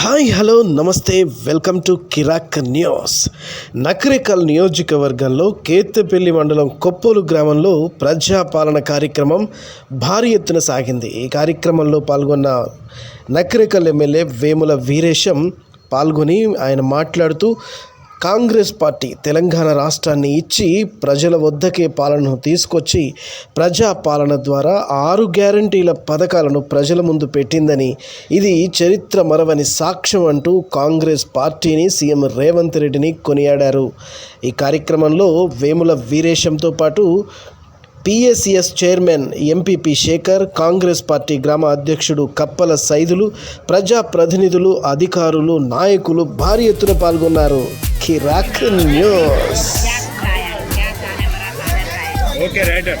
Hi hello namaste welcome to Kirak news. Nakrekal నియోజకవర్గంలో కేతపల్లి మండలం కొప్పోలు గ్రామంలో ప్రజాపాలన కార్యక్రమం భారీ ఎత్తున సాగింది. ఈ కార్యక్రమంలో పాల్గొన్న నకరికల్ ఎమ్మెల్యే వేముల వీరేశం పాల్గొని ఆయన మాట్లాడుతూ కాంగ్రెస్ పార్టీ తెలంగాణ రాష్ట్రాన్ని ఇచ్చి ప్రజల వద్దకే పాలనను తీసుకొచ్చి ప్రజా పాలన ద్వారా ఆరు గ్యారంటీల పథకాలను ప్రజల ముందు పెట్టిందని ఇది చరిత్ర మరవని సాక్ష్యం అంటూ కాంగ్రెస్ పార్టీని సీఎం రేవంత్ రెడ్డిని కొనియాడారు. ఈ కార్యక్రమంలో వేముల వీరేశంతో పాటు PSCS chairman MPP Shekhar Congress party గ్రామ అధ్యక్షుడు కప్పల సైదులు ప్రజాప్రతినిధులు అధికారులు నాయకులు భారీ ఎత్తున పాల్గొన్నారు. కిరాక్ news. Okay writer.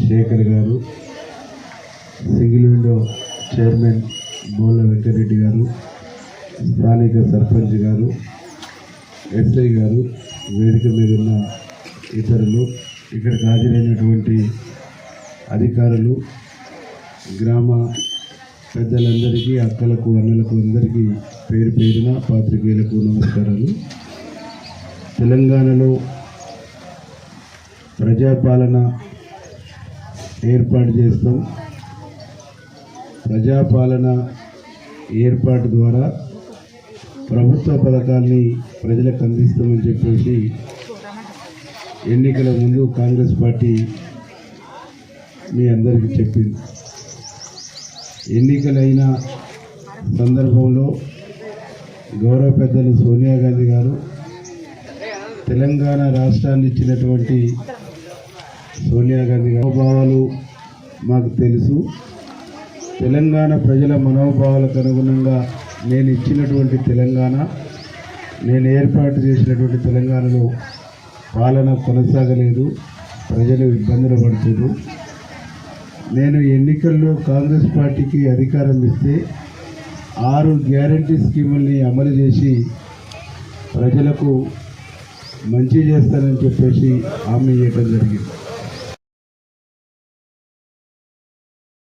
Shekhar garu single window chairman Bolla Venkareddy garu స్థానిక సర్పంచ్ గారు ఎస్ఐ గారు వేదిక మీద ఉన్న ఇతరులు ఇక్కడికి హాజరైనటువంటి అధికారులు గ్రామ పెద్దలందరికీ అక్కలకు అన్నలకు అందరికీ పేరు పేరున పాత్రికేయులకు నమస్కారాలు. తెలంగాణలో ప్రజాపాలన ఏర్పాటు చేస్తాం. ప్రజాపాలన ఏర్పాటు ద్వారా ప్రభుత్వ పథకాల్ని ప్రజలకు అందిస్తామని చెప్పేసి ఎన్నికల ముందు కాంగ్రెస్ పార్టీ మీ అందరికీ చెప్పింది. ఎన్నికలైన సందర్భంలో గౌరవ పెద్దలు సోనియా గాంధీ గారు తెలంగాణ రాష్ట్రాన్ని ఇచ్చినటువంటి సోనియా గాంధీ మనోభావాలు మాకు తెలుసు. తెలంగాణ ప్రజల మనోభావాలకు అనుగుణంగా నేను ఇచ్చినటువంటి తెలంగాణ నేను ఏర్పాటు చేసినటువంటి తెలంగాణలో పాలన కొనసాగలేదు. ప్రజలు ఇబ్బందులు పడుతున్నారు. నేను ఎన్నికల్లో కాంగ్రెస్ పార్టీకి అధికారం ఇస్తే ఆరు గ్యారంటీ స్కీముల్ని అమలు చేసి ప్రజలకు మంచి చేస్తానని చెప్పేసి హామీ ఇవ్వడం జరిగింది.